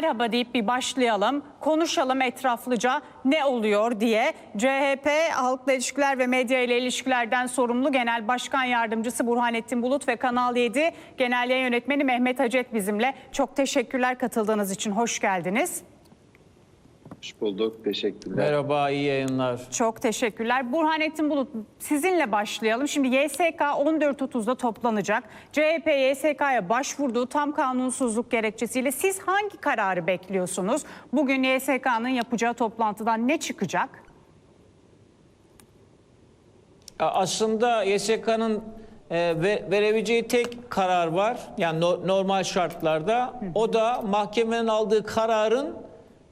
Merhaba deyip bir başlayalım. Konuşalım etraflıca ne oluyor diye. CHP Halkla İlişkiler ve Medya ile İlişkilerden sorumlu Genel Başkan Yardımcısı Burhanettin Bulut ve Kanal 7 Genel Yayın Yönetmeni Mehmet Hacet bizimle. Çok teşekkürler katıldığınız için. Hoş geldiniz. Hoş bulduk. Teşekkürler. Merhaba, iyi yayınlar. Çok teşekkürler. Burhanettin Bulut sizinle başlayalım. Şimdi YSK 14.30'da toplanacak. CHP YSK'ya başvurduğu tam kanunsuzluk gerekçesiyle siz hangi kararı bekliyorsunuz? Bugün YSK'nın yapacağı toplantıdan ne çıkacak? Aslında YSK'nın e, ve- verebileceği tek karar var. Yani no- normal şartlarda. O da mahkemenin aldığı kararın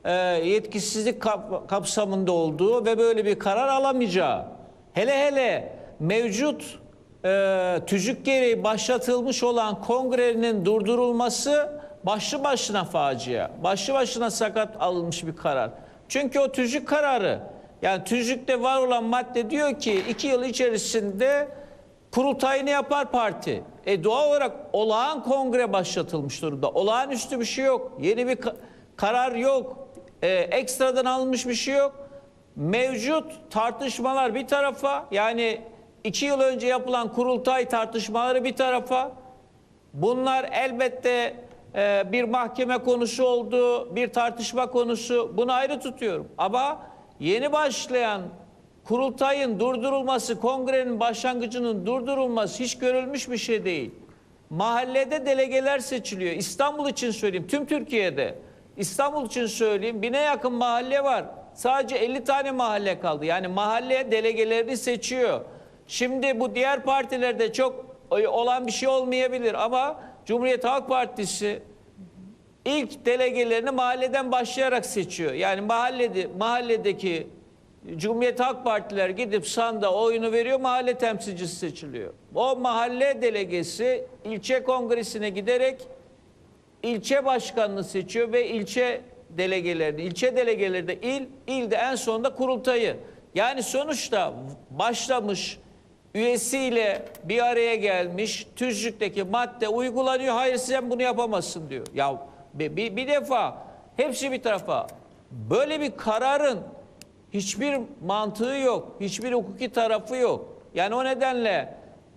e, yetkisizlik kap- kapsamında olduğu ve böyle bir karar alamayacağı. Hele hele mevcut e, tüzük gereği başlatılmış olan kongrenin durdurulması başlı başına facia. Başlı başına sakat alınmış bir karar. Çünkü o tüzük kararı yani tüzükte var olan madde diyor ki iki yıl içerisinde kurultayını yapar parti. E doğal olarak olağan kongre başlatılmış durumda. Olağanüstü bir şey yok. Yeni bir ka- karar yok. E, ekstradan alınmış bir şey yok. Mevcut tartışmalar bir tarafa yani iki yıl önce yapılan kurultay tartışmaları bir tarafa. Bunlar elbette e, bir mahkeme konusu oldu, bir tartışma konusu. Bunu ayrı tutuyorum. Ama yeni başlayan kurultayın durdurulması, kongrenin başlangıcının durdurulması hiç görülmüş bir şey değil. Mahallede delegeler seçiliyor. İstanbul için söyleyeyim, tüm Türkiye'de. İstanbul için söyleyeyim, bine yakın mahalle var. Sadece 50 tane mahalle kaldı. Yani mahalle delegelerini seçiyor. Şimdi bu diğer partilerde çok olan bir şey olmayabilir ama Cumhuriyet Halk Partisi ilk delegelerini mahalleden başlayarak seçiyor. Yani mahallede mahalledeki Cumhuriyet Halk Partiler gidip sanda oyunu veriyor, mahalle temsilcisi seçiliyor. O mahalle delegesi ilçe kongresine giderek ilçe başkanını seçiyor ve ilçe delegelerini, ilçe delegeleri de il, ilde en sonunda kurultayı. Yani sonuçta başlamış üyesiyle bir araya gelmiş tüzükteki madde uygulanıyor. Hayır sen bunu yapamazsın diyor. Ya bir, bir, bir defa hepsi bir tarafa böyle bir kararın hiçbir mantığı yok. Hiçbir hukuki tarafı yok. Yani o nedenle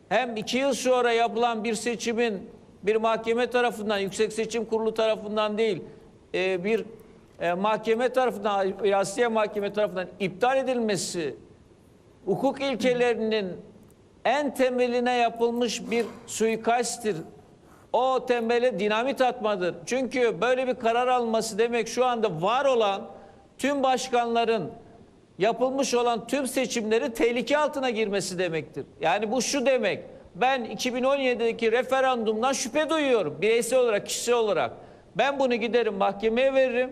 hem iki yıl sonra yapılan bir seçimin bir mahkeme tarafından, Yüksek Seçim Kurulu tarafından değil, e, bir e, mahkeme tarafından, Asya Mahkeme tarafından iptal edilmesi, hukuk ilkelerinin en temeline yapılmış bir suikasttir. O temele dinamit atmadır. Çünkü böyle bir karar alması demek şu anda var olan tüm başkanların yapılmış olan tüm seçimleri tehlike altına girmesi demektir. Yani bu şu demek. Ben 2017'deki referandumdan şüphe duyuyorum. Bireysel olarak, kişisel olarak. Ben bunu giderim mahkemeye veririm.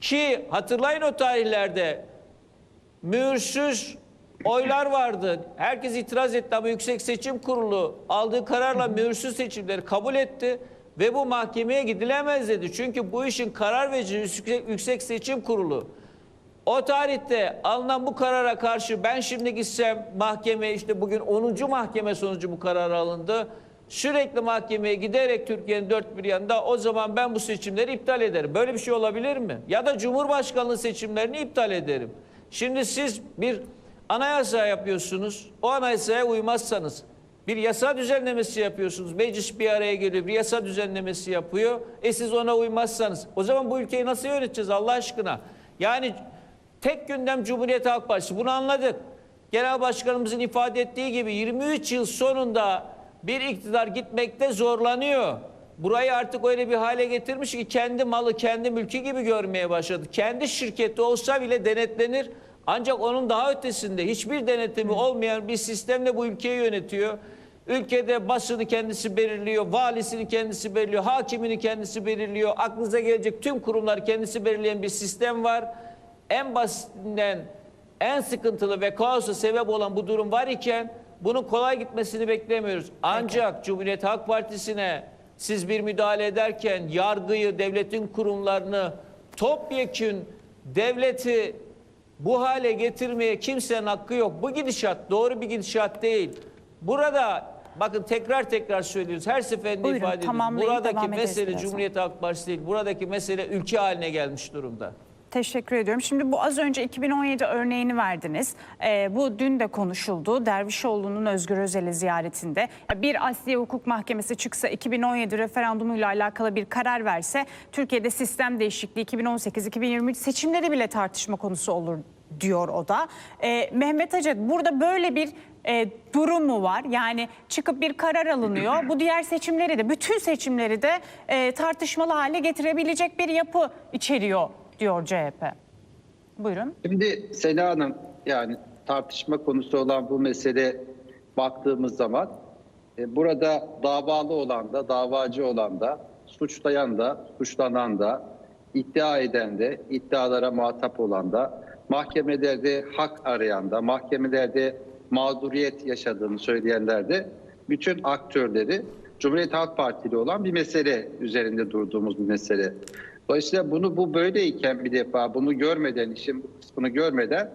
Ki hatırlayın o tarihlerde mühürsüz oylar vardı. Herkes itiraz etti ama Yüksek Seçim Kurulu aldığı kararla mühürsüz seçimleri kabul etti ve bu mahkemeye gidilemez dedi. Çünkü bu işin karar verici Yüksek, Seçim Kurulu. O tarihte alınan bu karara karşı ben şimdi gitsem mahkeme işte bugün 10. mahkeme sonucu bu karar alındı. Sürekli mahkemeye giderek Türkiye'nin dört bir yanında o zaman ben bu seçimleri iptal ederim. Böyle bir şey olabilir mi? Ya da Cumhurbaşkanlığı seçimlerini iptal ederim. Şimdi siz bir anayasa yapıyorsunuz. O anayasaya uymazsanız bir yasa düzenlemesi yapıyorsunuz. Meclis bir araya geliyor, bir yasa düzenlemesi yapıyor. E siz ona uymazsanız o zaman bu ülkeyi nasıl yöneteceğiz Allah aşkına? Yani tek gündem Cumhuriyet Halk Partisi. Bunu anladık. Genel Başkanımızın ifade ettiği gibi 23 yıl sonunda bir iktidar gitmekte zorlanıyor. Burayı artık öyle bir hale getirmiş ki kendi malı, kendi mülkü gibi görmeye başladı. Kendi şirketi olsa bile denetlenir. Ancak onun daha ötesinde hiçbir denetimi olmayan bir sistemle bu ülkeyi yönetiyor. Ülkede basını kendisi belirliyor, valisini kendisi belirliyor, hakimini kendisi belirliyor. Aklınıza gelecek tüm kurumlar kendisi belirleyen bir sistem var. En basitinden en sıkıntılı ve kaosa sebep olan bu durum var iken bunun kolay gitmesini beklemiyoruz. Ancak Cumhuriyet Halk Partisi'ne siz bir müdahale ederken yargıyı, devletin kurumlarını topyekün devleti bu hale getirmeye kimsenin hakkı yok. Bu gidişat doğru bir gidişat değil. Burada bakın tekrar tekrar söylüyoruz. Her seferinde Buyurun, ifade ediyoruz. Buradaki mesele. Cumhuriyet Halk Partisi değil. Buradaki mesele ülke haline gelmiş durumda. Teşekkür ediyorum. Şimdi bu az önce 2017 örneğini verdiniz. Ee, bu dün de konuşuldu. Dervişoğlu'nun Özgür Özel'i ziyaretinde. Bir Asliye Hukuk Mahkemesi çıksa 2017 referandumuyla alakalı bir karar verse Türkiye'de sistem değişikliği 2018-2023 seçimleri bile tartışma konusu olur diyor o da. Ee, Mehmet Hacı burada böyle bir e, durum mu var? Yani çıkıp bir karar alınıyor. Bu diğer seçimleri de bütün seçimleri de e, tartışmalı hale getirebilecek bir yapı içeriyor diyor CHP. Buyurun. Şimdi Sena Hanım yani tartışma konusu olan bu mesele baktığımız zaman e, burada davalı olan da davacı olan da suçlayan da suçlanan da iddia eden de iddialara muhatap olan da mahkemelerde hak arayan da mahkemelerde mağduriyet yaşadığını söyleyenler de bütün aktörleri Cumhuriyet Halk Partili olan bir mesele üzerinde durduğumuz bir mesele. Dolayısıyla bunu bu böyleyken bir defa bunu görmeden, işin bu kısmını görmeden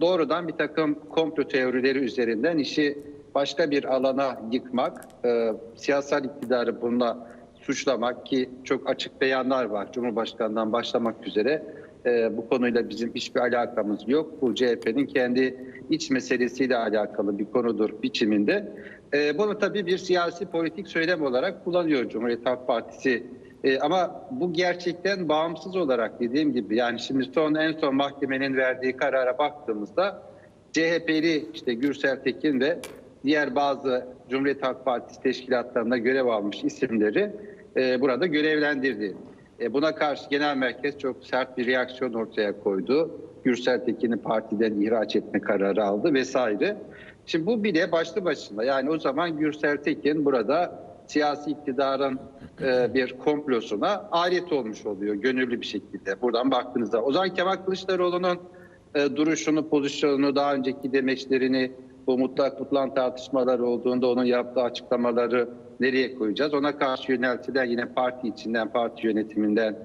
doğrudan bir takım komplo teorileri üzerinden işi başka bir alana yıkmak, e, siyasal iktidarı bununla suçlamak ki çok açık beyanlar var Cumhurbaşkanı'ndan başlamak üzere. E, bu konuyla bizim hiçbir alakamız yok. Bu CHP'nin kendi iç meselesiyle alakalı bir konudur biçiminde. E, bunu tabii bir siyasi politik söylem olarak kullanıyor Cumhuriyet Halk Partisi e, ama bu gerçekten bağımsız olarak dediğim gibi yani şimdi son en son mahkemenin verdiği karara baktığımızda CHP'li işte Gürsel Tekin ve diğer bazı Cumhuriyet Halk Partisi teşkilatlarında görev almış isimleri e, burada görevlendirdi. E, buna karşı genel merkez çok sert bir reaksiyon ortaya koydu. Gürsel Tekin'i partiden ihraç etme kararı aldı vesaire. Şimdi bu bile başlı başına yani o zaman Gürsel Tekin burada siyasi iktidarın e, bir komplosuna alet olmuş oluyor gönüllü bir şekilde. Buradan baktığınızda. O zaman Kemal Kılıçdaroğlu'nun e, duruşunu, pozisyonunu, daha önceki demeçlerini, bu mutlak mutlak tartışmaları olduğunda onun yaptığı açıklamaları nereye koyacağız? Ona karşı yöneltilen yine parti içinden, parti yönetiminden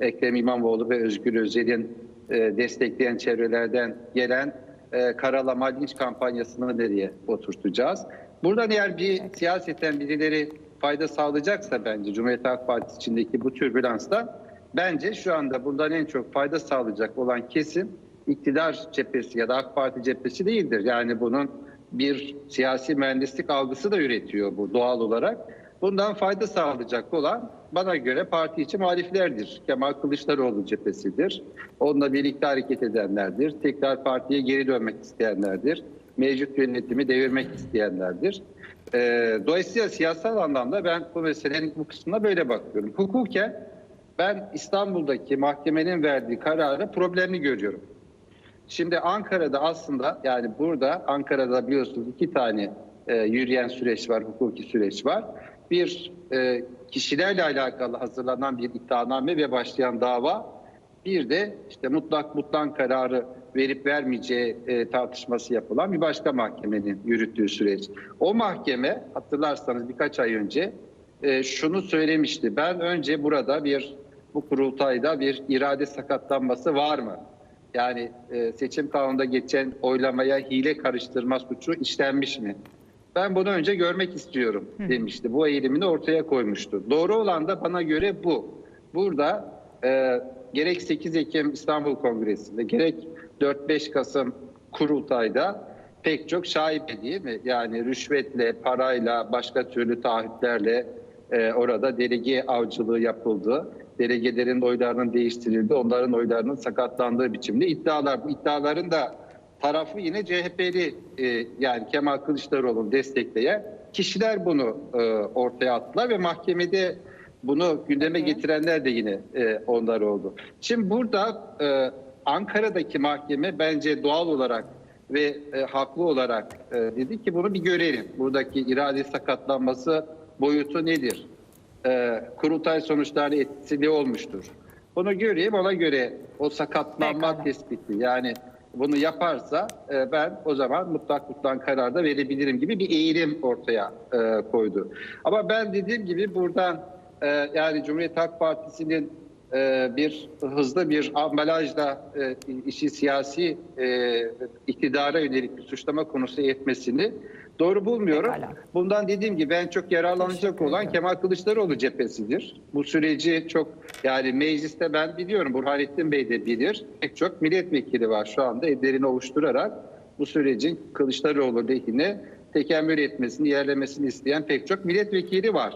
Ekrem İmamoğlu ve Özgür Özel'in e, destekleyen çevrelerden gelen e, karalama linç kampanyasını nereye oturtacağız? Buradan eğer bir siyaseten birileri fayda sağlayacaksa bence Cumhuriyet Halk Partisi içindeki bu türbülansta bence şu anda bundan en çok fayda sağlayacak olan kesim iktidar cephesi ya da AK Parti cephesi değildir. Yani bunun bir siyasi mühendislik algısı da üretiyor bu doğal olarak. Bundan fayda sağlayacak olan bana göre parti içi muhaliflerdir. Kemal Kılıçdaroğlu cephesidir. Onunla birlikte hareket edenlerdir. Tekrar partiye geri dönmek isteyenlerdir. Mevcut yönetimi devirmek isteyenlerdir. Ee, dolayısıyla siyasal anlamda ben bu meselenin bu kısmına böyle bakıyorum. Hukuken ben İstanbul'daki mahkemenin verdiği kararı problemli görüyorum. Şimdi Ankara'da aslında yani burada Ankara'da biliyorsunuz iki tane e, yürüyen süreç var, hukuki süreç var. Bir e, kişilerle alakalı hazırlanan bir iddianame ve başlayan dava. Bir de işte mutlak mutlak kararı verip vermeyeceği e, tartışması yapılan bir başka mahkemenin yürüttüğü süreç. O mahkeme hatırlarsanız birkaç ay önce e, şunu söylemişti. Ben önce burada bir bu kurultayda bir irade sakatlanması var mı? Yani e, seçim kanununda geçen oylamaya hile karıştırma suçu işlenmiş mi? Ben bunu önce görmek istiyorum demişti. Bu eğilimini ortaya koymuştu. Doğru olan da bana göre bu. Burada e, gerek 8 Ekim İstanbul Kongresi'nde gerek 4-5 Kasım kurultayda pek çok şaibe değil mi? Yani rüşvetle, parayla, başka türlü taahhütlerle e, orada delege avcılığı yapıldı. Delegelerin oylarının değiştirildi, onların oylarının sakatlandığı biçimde iddialar. Bu iddiaların da tarafı yine CHP'li e, yani Kemal Kılıçdaroğlu'nu destekleyen kişiler bunu e, ortaya attılar ve mahkemede bunu gündeme getirenler de yine e, onlar oldu. Şimdi burada e, Ankara'daki mahkeme bence doğal olarak ve e, haklı olarak e, dedi ki bunu bir görelim. Buradaki irade sakatlanması boyutu nedir? E, kurultay sonuçları etkisi ne olmuştur? Bunu göreyim ona göre o sakatlanma Pekala. tespiti yani bunu yaparsa e, ben o zaman mutlak mutlak kararda verebilirim gibi bir eğilim ortaya e, koydu. Ama ben dediğim gibi buradan e, yani Cumhuriyet Halk Partisi'nin e, bir hızlı bir ambalajla e, işi siyasi e, iktidara yönelik bir suçlama konusu etmesini Doğru bulmuyorum. Pekala. Bundan dediğim gibi en çok yararlanacak olan. Kemal Kılıçdaroğlu cephesidir. Bu süreci çok yani mecliste ben biliyorum Burhanettin Bey de bilir. Pek çok milletvekili var şu anda ellerini ovuşturarak bu sürecin Kılıçdaroğlu lehine tekemmül etmesini, yerlemesini isteyen pek çok milletvekili var.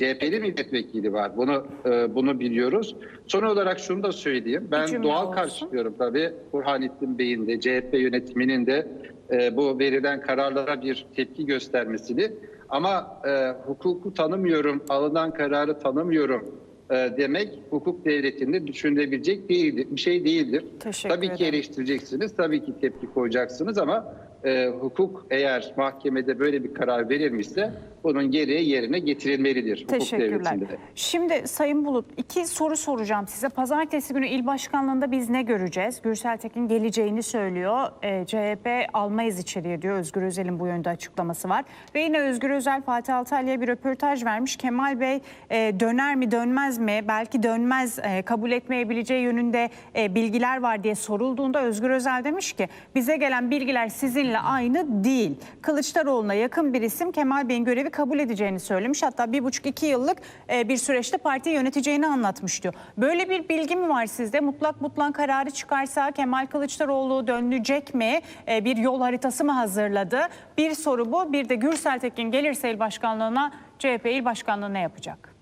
CHP'li milletvekili var. Bunu e, bunu biliyoruz. Son olarak şunu da söyleyeyim. Ben doğal olsun. karşılıyorum tabii. Burhanettin Bey'in de CHP yönetiminin de e, bu verilen kararlara bir tepki göstermesini. Ama e, hukuku tanımıyorum, alınan kararı tanımıyorum e, demek hukuk devletinde düşünülebilecek değildir, bir şey değildir. Teşekkür tabii ki ederim. eleştireceksiniz, tabii ki tepki koyacaksınız ama e, hukuk eğer mahkemede böyle bir karar verilmişse bunun gereği yerine getirilmelidir Teşekkürler. Şimdi Sayın Bulut iki soru soracağım size. Pazartesi günü il başkanlığında biz ne göreceğiz? Gürsel Tekin geleceğini söylüyor. Ee, CHP almayız içeriye diyor. Özgür Özel'in bu yönde açıklaması var. Ve yine Özgür Özel Fatih Altaylı'ya bir röportaj vermiş. Kemal Bey e, döner mi dönmez mi? Belki dönmez e, kabul etmeyebileceği yönünde e, bilgiler var diye sorulduğunda Özgür Özel demiş ki bize gelen bilgiler sizinle aynı değil. Kılıçdaroğlu'na yakın bir isim Kemal Bey'in görevi kabul edeceğini söylemiş. Hatta bir buçuk iki yıllık e, bir süreçte partiyi yöneteceğini anlatmış diyor. Böyle bir bilgi mi var sizde? Mutlak mutlak kararı çıkarsa Kemal Kılıçdaroğlu dönecek mi? E, bir yol haritası mı hazırladı? Bir soru bu. Bir de Gürsel Tekin gelirse il başkanlığına CHP il başkanlığı ne yapacak?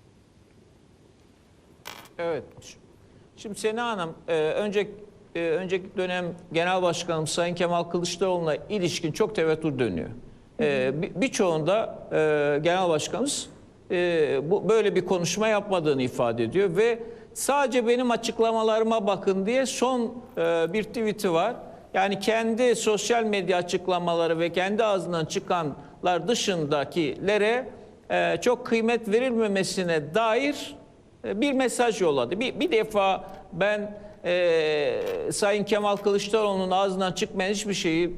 Evet. Şimdi Sena Hanım, e, önce e, önceki dönem Genel Başkanım Sayın Kemal Kılıçdaroğlu'na ilişkin çok tevettür dönüyor. E, bir- Birçoğunda e, Genel Başkanımız e, bu böyle bir konuşma yapmadığını ifade ediyor ve sadece benim açıklamalarıma bakın diye son e, bir tweet'i var. Yani kendi sosyal medya açıklamaları ve kendi ağzından çıkanlar dışındakilere e, çok kıymet verilmemesine dair e, bir mesaj yolladı. Bir, bir defa ben e, Sayın Kemal Kılıçdaroğlu'nun ağzından çıkmayan hiçbir şeyi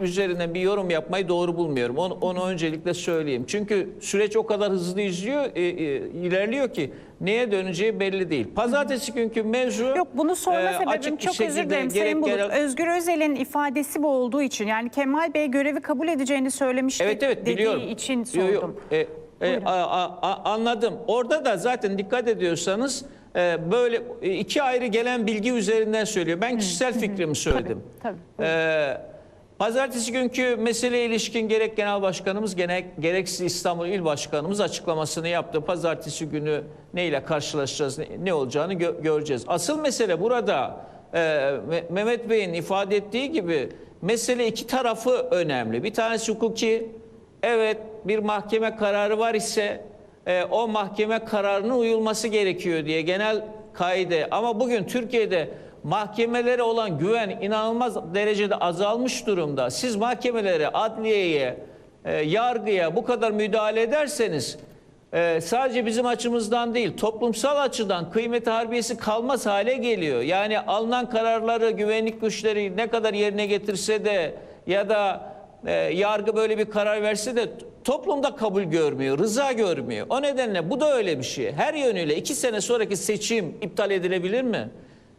üzerine bir yorum yapmayı doğru bulmuyorum. Onu, onu öncelikle söyleyeyim. Çünkü süreç o kadar hızlı izliyor, e, e, ilerliyor ki neye döneceği belli değil. Pazartesi günkü mevzu Yok bunu sorma e, sebebim çok özür dilerim gerek Sayın Bulut. genel- Özgür Özel'in ifadesi bu olduğu için yani Kemal Bey görevi kabul edeceğini söylemişti Evet evet dediği biliyorum. için Yo, yo, sordum. e, e, a- a- a- anladım. Orada da zaten dikkat ediyorsanız e, böyle e, iki ayrı gelen bilgi üzerinden söylüyor. Ben kişisel fikrimi söyledim. Tabii, tabii. E, pazartesi günkü meseleye ilişkin gerek Genel Başkanımız gerek, gerekse İstanbul İl Başkanımız açıklamasını yaptı. Pazartesi günü neyle karşılaşacağız, ne, ne olacağını gö- göreceğiz. Asıl mesele burada e, Me- Mehmet Bey'in ifade ettiği gibi mesele iki tarafı önemli. Bir tanesi hukuki, Evet bir mahkeme kararı var ise e, o mahkeme kararının uyulması gerekiyor diye genel kaide. Ama bugün Türkiye'de mahkemelere olan güven inanılmaz derecede azalmış durumda. Siz mahkemelere, adliyeye, e, yargıya bu kadar müdahale ederseniz e, sadece bizim açımızdan değil toplumsal açıdan kıymeti harbiyesi kalmaz hale geliyor. Yani alınan kararları güvenlik güçleri ne kadar yerine getirse de ya da e, yargı böyle bir karar verse de toplumda kabul görmüyor, rıza görmüyor. O nedenle bu da öyle bir şey. Her yönüyle iki sene sonraki seçim iptal edilebilir mi?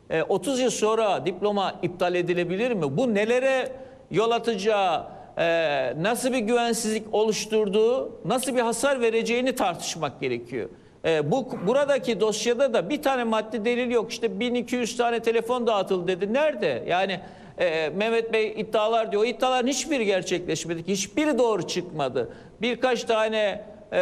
E, 30 yıl sonra diploma iptal edilebilir mi? Bu nelere yol atacağı, e, nasıl bir güvensizlik oluşturduğu, nasıl bir hasar vereceğini tartışmak gerekiyor. E, bu buradaki dosyada da bir tane maddi delil yok. İşte 1200 tane telefon dağıtıldı dedi. Nerede? Yani e, Mehmet Bey iddialar diyor. O iddiaların hiçbiri gerçekleşmedi. Hiçbiri doğru çıkmadı. Birkaç tane e,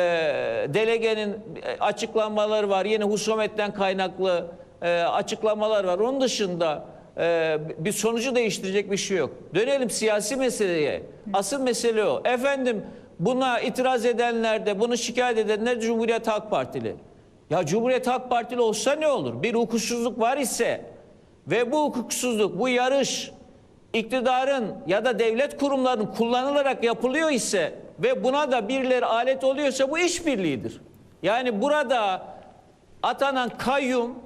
delegenin e, açıklamaları var. Yine husumetten kaynaklı e, açıklamalar var. Onun dışında e, bir sonucu değiştirecek bir şey yok. Dönelim siyasi meseleye. Asıl mesele o. Efendim buna itiraz edenler de bunu şikayet edenler Cumhuriyet Halk Partili. Ya Cumhuriyet Halk Partili olsa ne olur? Bir hukuksuzluk var ise ve bu hukuksuzluk, bu yarış iktidarın ya da devlet kurumlarının kullanılarak yapılıyor ise ve buna da birileri alet oluyorsa bu işbirliğidir. Yani burada atanan kayyum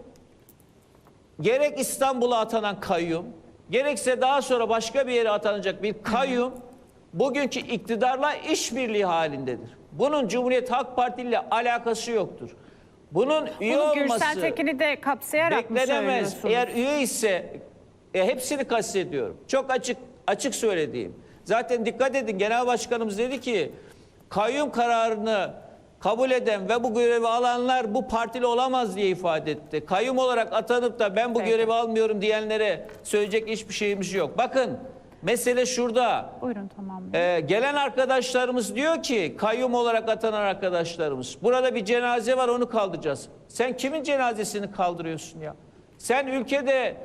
gerek İstanbul'a atanan kayyum, gerekse daha sonra başka bir yere atanacak bir kayyum bugünkü iktidarla işbirliği halindedir. Bunun Cumhuriyet Halk Partisi ile alakası yoktur. Bunun üye Bunu olması Gürsel Tekin'i de kapsayarak beklenemez. Eğer üye ise e, hepsini kastediyorum. Çok açık açık söylediğim. Zaten dikkat edin genel başkanımız dedi ki kayyum kararını kabul eden ve bu görevi alanlar bu partili olamaz diye ifade etti. Kayyum olarak atanıp da ben bu Peki. görevi almıyorum diyenlere söyleyecek hiçbir şeyimiz yok. Bakın mesele şurada. Buyurun tamam. Ee, gelen arkadaşlarımız diyor ki kayyum olarak atanan arkadaşlarımız burada bir cenaze var onu kaldıracağız. Sen kimin cenazesini kaldırıyorsun ya? Sen ülkede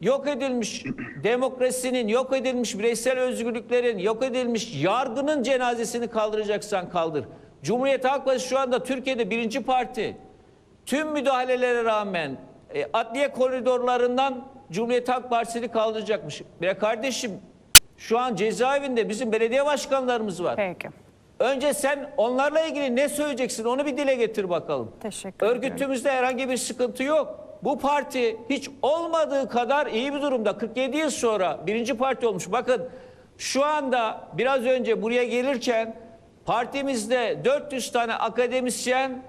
yok edilmiş demokrasinin, yok edilmiş bireysel özgürlüklerin, yok edilmiş yargının cenazesini kaldıracaksan kaldır. Cumhuriyet Halk Partisi şu anda Türkiye'de birinci parti. Tüm müdahalelere rağmen e, adliye koridorlarından Cumhuriyet Halk Partisi'ni kaldıracakmış. Ya kardeşim şu an cezaevinde bizim belediye başkanlarımız var. Peki. Önce sen onlarla ilgili ne söyleyeceksin onu bir dile getir bakalım. Teşekkür ediyorum. Örgütümüzde herhangi bir sıkıntı yok. Bu parti hiç olmadığı kadar iyi bir durumda. 47 yıl sonra birinci parti olmuş. Bakın şu anda biraz önce buraya gelirken partimizde 400 tane akademisyen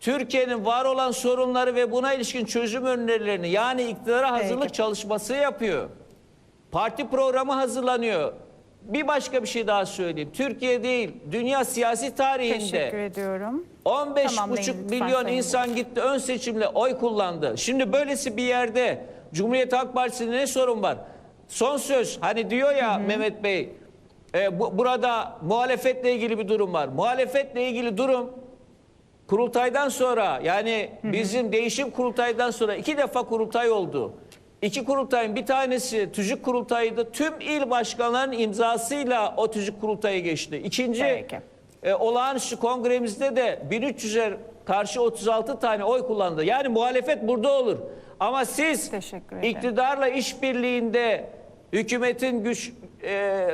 Türkiye'nin var olan sorunları ve buna ilişkin çözüm önerilerini yani iktidara hazırlık Peki. çalışması yapıyor. Parti programı hazırlanıyor. Bir başka bir şey daha söyleyeyim. Türkiye değil, dünya siyasi tarihinde Teşekkür ediyorum. 15,5 Tamamlayın lütfen milyon insan gitti ön seçimle oy kullandı. Şimdi böylesi bir yerde Cumhuriyet Halk Partisi'nde ne sorun var? Son söz hani diyor ya Mehmet Bey e, bu, burada muhalefetle ilgili bir durum var. Muhalefetle ilgili durum kurultaydan sonra yani bizim değişim kurultaydan sonra iki defa kurultay oldu. İki kurultayın bir tanesi tüzük kurultayıydı. Tüm il başkanlarının imzasıyla o tüzük kurultayı geçti. İkinci Peki. e, olağanüstü kongremizde de 1300'e karşı 36 tane oy kullandı. Yani muhalefet burada olur. Ama siz iktidarla işbirliğinde hükümetin güç e,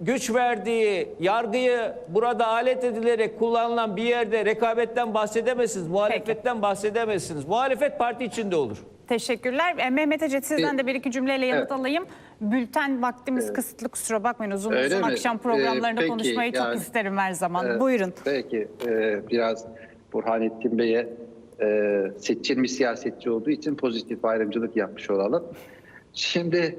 güç verdiği yargıyı burada alet edilerek kullanılan bir yerde rekabetten bahsedemezsiniz. Muhalefetten bahsedemezsiniz. Muhalefet parti içinde olur. Teşekkürler. E, Mehmet Ece sizden Ee, de bir iki cümleyle yanıt evet. alayım. Bülten vaktimiz kısıtlı kusura bakmayın. Uzun Öyle uzun mi? akşam Ee, programlarında peki, konuşmayı çok yani, isterim her zaman. Evet, Buyurun. Belki e, biraz Burhanettin Bey'e e, seçilmiş siyasetçi olduğu için pozitif ayrımcılık yapmış olalım. Şimdi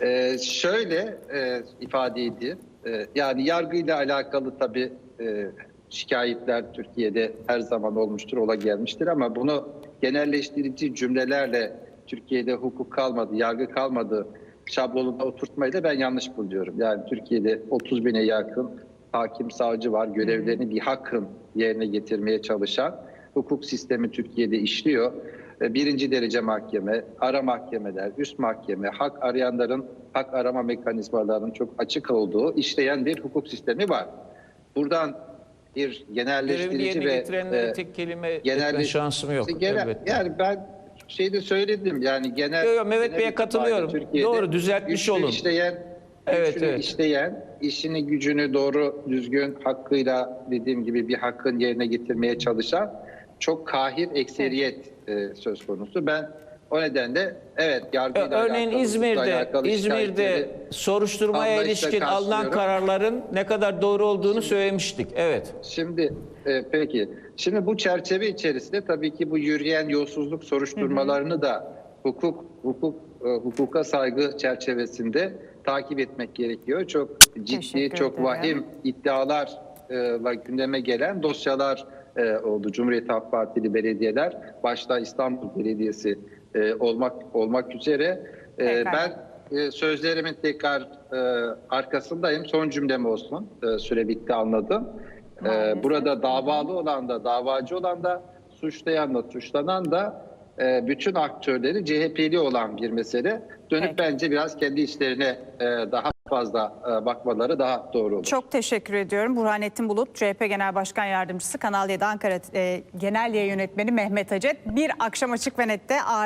e, şöyle e, ifade edeyim. E, yani yargıyla alakalı tabii e, şikayetler Türkiye'de her zaman olmuştur, ola gelmiştir ama bunu genelleştirici cümlelerle Türkiye'de hukuk kalmadı, yargı kalmadı şablonunda oturtmayı da ben yanlış buluyorum. Yani Türkiye'de 30 bine yakın hakim, savcı var. Görevlerini bir hakkın yerine getirmeye çalışan hukuk sistemi Türkiye'de işliyor. E, Birinci derece mahkeme, ara mahkemeler, üst mahkeme, hak arayanların hak arama mekanizmalarının çok açık olduğu işleyen bir hukuk sistemi var. Buradan bir genelleştirici ve e, tek kelime etme şansım yok. Genel- elbette. yani ben şeyde söyledim yani genel Yo, yo, Mehmet genel Bey'e katılıyorum. Türkiye'de Doğru, düzeltmiş olun. işleyen, Evet, evet. işleyen, işini gücünü doğru düzgün hakkıyla dediğim gibi bir hakkın yerine getirmeye çalışan çok kahir ekseriyet e, söz konusu. Ben o nedenle evet yargıyla Örneğin alakalı, İzmir'de İzmir'de soruşturmaya ilişkin alınan kararların ne kadar doğru olduğunu söylemiştik. Evet. Şimdi e, peki. Şimdi bu çerçeve içerisinde tabii ki bu yürüyen yolsuzluk soruşturmalarını da hukuk hukuk e, hukuka saygı çerçevesinde takip etmek gerekiyor. Çok ciddi, Teşekkür çok ederim. vahim iddialarla gündeme gelen dosyalar e, oldu. Cumhuriyet Halk Partili belediyeler, başta İstanbul Belediyesi e, olmak olmak üzere. E, ben e, sözlerimin tekrar e, arkasındayım. Son cümlem olsun. E, süre bitti anladım. E, burada davalı olan da, davacı olan da, suçlayan da, suçlanan da e, bütün aktörleri CHP'li olan bir mesele. Dönüp Peki. bence biraz kendi işlerine e, daha fazla e, bakmaları daha doğru olur. Çok teşekkür ediyorum. Burhanettin Bulut, CHP Genel Başkan Yardımcısı, Kanal 7 Ankara e, Genel Yayın Yönetmeni Mehmet Acet. Bir akşam açık ve nette ağır